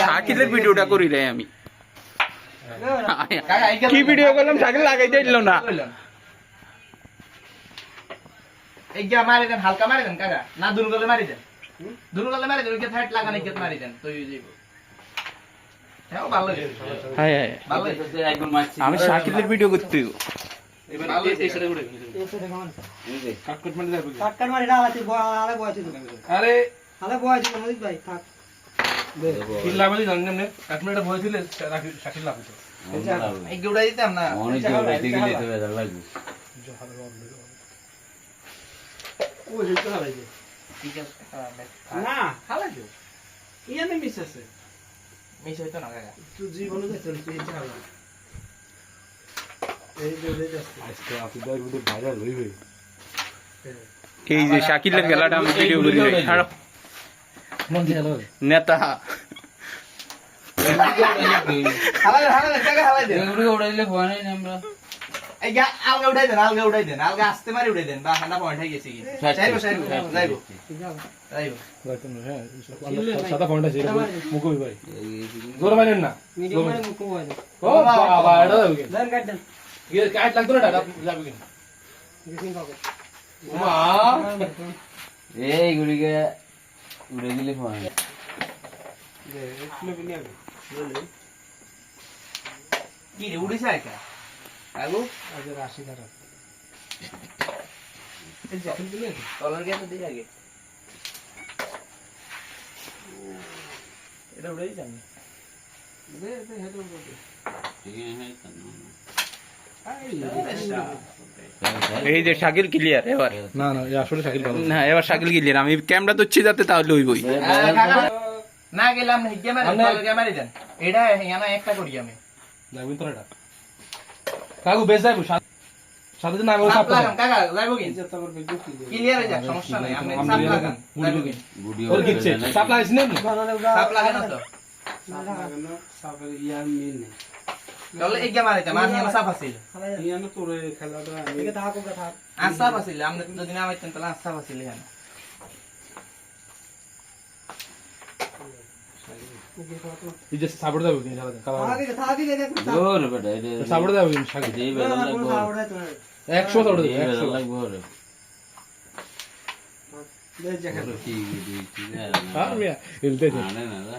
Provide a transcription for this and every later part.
শাকিলের ভিডিওটা করি রে আমি। কি ভিডিও করলাম? শাকিল লাগাইতে দিল না। এই যে মারি দেন হালকা মারি দেন কাকা। না দুন মারি দেন। দুন মারি দেন ওইকে থাইট লাগান এইকে মারি দেন তো ইয়ে যাইব হ্যাঁ ভালো হয়েছে। হায় ভালো হয়েছে। আমি শাকিলের ভিডিও করতে দিব। ভালো হয়েছে। কাটকাট মারি আলে বয়ছে আরে আলে বয়ছে মনিত ভাই থাক। তিন লাভ জানেন না কাশ্মীরটা ভয় ছিল শাকিল লাভ হতো এই যে দিতাম না। ও যেতে হারাইছে ঠিক আছে না। হালাইছো ইয়ানে মিস আছে। মিস হইতো না কাকা। তুই জীবনে দেখতে তুই এটা হারা এই যে রে যাচ্ছে আজকে আপনাদের ভিডিও ভাইরাল হইবে এই যে শাকিলের খেলাটা আমি ভিডিও করি রে। ছাড়ো। মন দিয়ে হলো নেতা। হালাই হালাই কাকা হালাই দেন এই যে আলগা উঠাই দেন আলগা উঠাই দেন আলগা আস্তে মারি উঠাই দেন বা ঠান্ডা পয়েন্ট হয়ে গেছে কি যাইবো যাইবো যাইবো যাইবো হ্যাঁ সাদা পয়েন্ট আছে মুখ ভাই। জোর মারেন। না মিডিয়াম মানে মুখ বয়ছে ও বাবা এটা যাবে কি দেন কাট দেন ইয়ে কাট লাগতো না দাদা? যাবে কি গেছিন কাকে মা এইগুলিকে উড়ে দিলে ফোন যে একটু বিনি আগে কি? রে উড়িছে একা আগু আজ রাশি ধারা তলার গিয়ে তো দিই আগে। এটা উড়াই যাবে। দে দে হেড দে। এই যে শাকিল ক্লিয়ার এবার। না না আসলে শাকিল ভালো। না এবার শাকিল ক্লিয়ার। আমি ক্যামেরা ধরছি যাতে তাহলে না গেলাম না হিগে মারি দেন। এটা ইয়ানা একটা করি আমি। যাবেন তো এটা। কাকু বেশ যাইবো সাথে দিন আমি ওই সাপ সাপ কাকা যাইবো কি? ক্লিয়ার হয়ে যাক সমস্যা নাই আপনি সাপ লাগান যাইবো কি? ভিডিও ওর কিচ্ছে সাপ লাগাইছি না? সাপ লাগান না তো লাগানো সাপের ইয়ার মিল নেই। তাহলে এই গিয়ে মারিতে মারি আমার সাপ আছিল ইয়ানো তোরে খেলাটা এদিকে থাকো কা থাক আর সাপ আছিল আমরা যদি না মারতেন তাহলে আর আছিল কিনা আগে থাকি বেটা কিনা বেলা লাগবো লাগবো দে কি কি হ্যাঁ মিয়া এলতে না না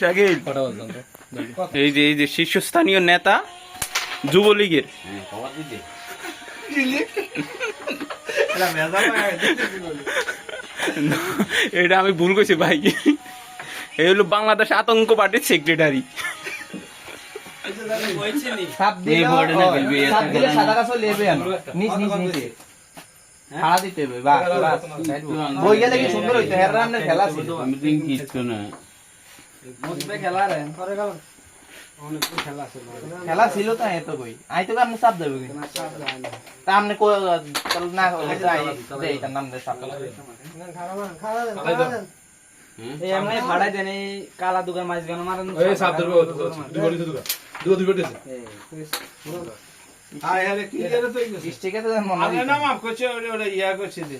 শাকিল। এই যে এই যে শীর্ষস্থানীয় নেতা যুবলীগের। হ্যাঁ এটা আমি ভুল করছি ভাই। এই হলো বাংলাদেশ আতঙ্ক পার্টির সেক্রেটারি দিলে খেলা খেলা ছিল মিটিং কিচ্ছু না খেলা রে। করে গেল। অনেক খেলা আছে খেলা ছিল তো কই। আই তো আপনি সাপ দেবে তা আপনি না হলে যাই দেই তার নাম দে সাপ খাওয়া খাওয়া দেন খাওয়া দেন। এই এমনি ভাড়াই দেন এই কালা দুগার মাছ গান মারেন এই সাপ ধরবে দুই বড়ি দুগা দুগা দুই বড়ি আয় আরে কি এর তো ঠিক আছে মনে আরে না মাফ করছে ওরে ওরে ইয়া করছে দে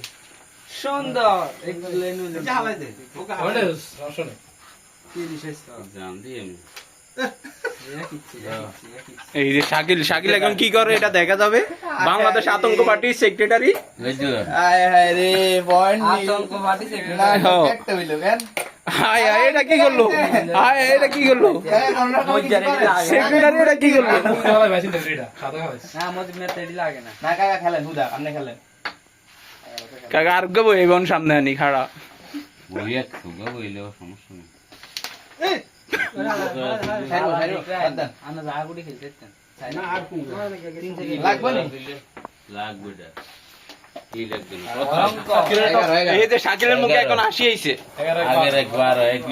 সুন্দর। একটু লেনু জ্বালাই দে। ওকে ওটা সমস্যা এই যে শাকিল শাকিল এখন কি করে এটা দেখা যাবে? বাংলাদেশ আতঙ্ক পার্টির সেক্রেটারি হায় রে পয়েন্ট আতঙ্ক পার্টি না হ্যাঁ। একটা হইল কেন এটা কি করল? হায় এটা কি করল? সেক্রেটারি এটা কি করল? খেলা ভাইছি এটা সাদা খাওয়াই না আমাদের মেতে এডি লাগে না। না কাকা খেলেন হুদা আপনি খেলেন। কাকা আর গবো এবং সামনে আনি খাড়া। বইয়া সমস্যা নেই। এই যে শাকিলের মুখে এখন হাসি আইছে একবার এক